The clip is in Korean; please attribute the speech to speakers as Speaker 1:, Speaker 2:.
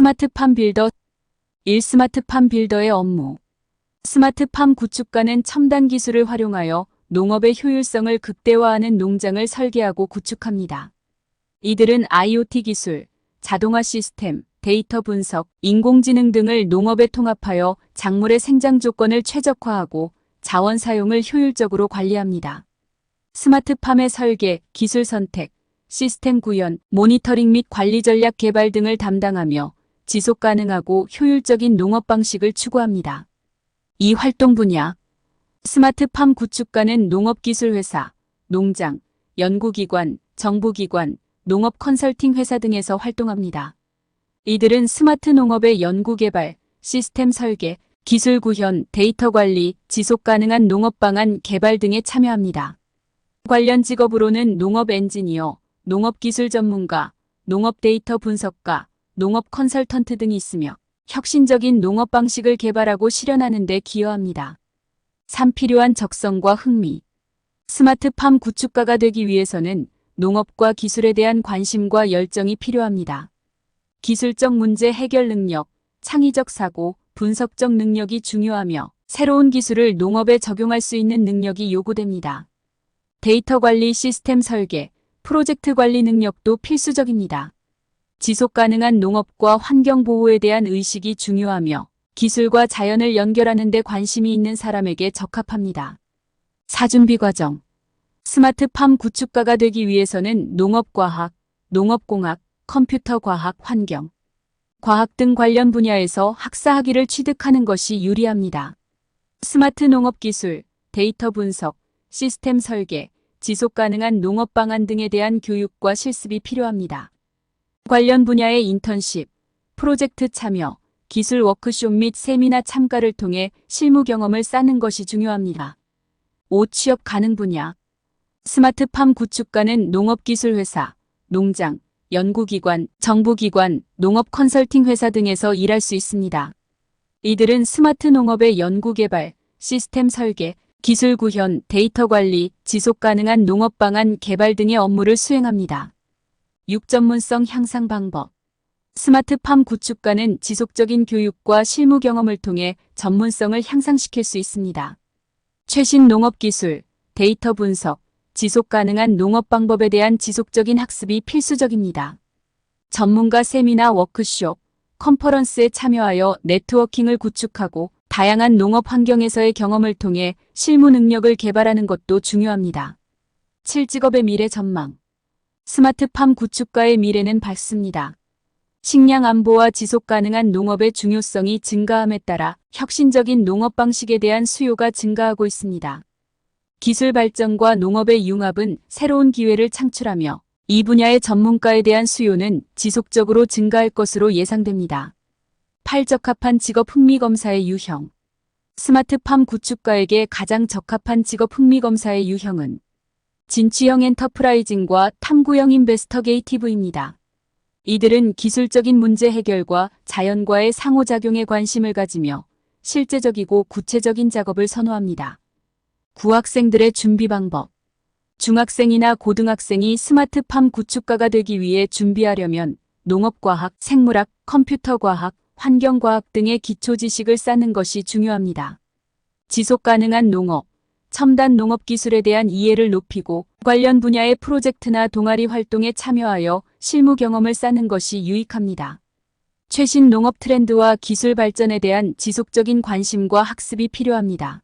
Speaker 1: 스마트팜 빌더 1. 스마트팜 빌더의 업무 스마트팜 구축가는 첨단 기술을 활용하여 농업의 효율성을 극대화하는 농장을 설계하고 구축합니다. 이들은 IoT 기술, 자동화 시스템, 데이터 분석, 인공지능 등을 농업에 통합하여 작물의 생장 조건을 최적화하고 자원 사용을 효율적으로 관리합니다. 스마트팜의 설계, 기술 선택, 시스템 구현, 모니터링 및 관리 전략 개발 등을 담당하며 지속 가능하고 효율적인 농업 방식을 추구합니다. 이 활동 분야 스마트팜 구축가는 농업기술회사, 농장, 연구기관, 정부기관, 농업 컨설팅 회사 등에서 활동합니다. 이들은 스마트 농업의 연구개발, 시스템 설계, 기술 구현, 데이터 관리, 지속 가능한 농업 방안 개발 등에 참여합니다. 관련 직업으로는 농업 엔지니어, 농업 기술 전문가, 농업 데이터 분석가, 농업 컨설턴트 등이 있으며 혁신적인 농업 방식을 개발하고 실현하는 데 기여합니다. 3. 필요한 적성과 흥미 스마트팜 구축가가 되기 위해서는 농업과 기술에 대한 관심과 열정이 필요합니다. 기술적 문제 해결 능력, 창의적 사고, 분석적 능력이 중요하며 새로운 기술을 농업에 적용할 수 있는 능력이 요구됩니다. 데이터 관리 시스템 설계, 프로젝트 관리 능력도 필수적입니다. 지속 가능한 농업과 환경 보호에 대한 의식이 중요하며 기술과 자연을 연결하는 데 관심이 있는 사람에게 적합합니다. 사준비 과정 스마트팜 구축가가 되기 위해서는 농업과학, 농업공학, 컴퓨터과학, 환경, 과학 등 관련 분야에서 학사 학위를 취득하는 것이 유리합니다. 스마트 농업 기술, 데이터 분석, 시스템 설계, 지속 가능한 농업 방안 등에 대한 교육과 실습이 필요합니다. 관련 분야의 인턴십, 프로젝트 참여, 기술 워크숍 및 세미나 참가를 통해 실무 경험을 쌓는 것이 중요합니다. 5. 취업 가능 분야 스마트팜 구축가는 농업기술회사, 농장, 연구기관, 정부기관, 농업 컨설팅 회사 등에서 일할 수 있습니다. 이들은 스마트 농업의 연구개발, 시스템 설계, 기술 구현, 데이터 관리, 지속 가능한 농업 방안 개발 등의 업무를 수행합니다. 6. 전문성 향상 방법 스마트팜 구축가는 지속적인 교육과 실무 경험을 통해 전문성을 향상시킬 수 있습니다. 최신 농업 기술, 데이터 분석, 지속 가능한 농업 방법에 대한 지속적인 학습이 필수적입니다. 전문가 세미나 워크숍, 컨퍼런스에 참여하여 네트워킹을 구축하고 다양한 농업 환경에서의 경험을 통해 실무 능력을 개발하는 것도 중요합니다. 7직업의 미래 전망 스마트팜 구축가의 미래는 밝습니다. 식량 안보와 지속 가능한 농업의 중요성이 증가함에 따라 혁신적인 농업 방식에 대한 수요가 증가하고 있습니다. 기술 발전과 농업의 융합은 새로운 기회를 창출하며 이 분야의 전문가에 대한 수요는 지속적으로 증가할 것으로 예상됩니다. 8. 적합한 직업 흥미 검사의 유형 스마트팜 구축가에게 가장 적합한 직업 흥미 검사의 유형은 진취형 엔터프라이징과 탐구형 인베스터게이티브입니다. 이들은 기술적인 문제 해결과 자연과의 상호작용에 관심을 가지며 실제적이고 구체적인 작업을 선호합니다. 구학생들의 준비 방법 중학생이나 고등학생이 스마트팜 구축가가 되기 위해 준비하려면 농업과학, 생물학, 컴퓨터과학, 환경과학 등의 기초 지식을 쌓는 것이 중요합니다. 지속 가능한 농업, 첨단 농업 기술에 대한 이해를 높이고 관련 분야의 프로젝트나 동아리 활동에 참여하여 실무 경험을 쌓는 것이 유익합니다. 최신 농업 트렌드와 기술 발전에 대한 지속적인 관심과 학습이 필요합니다.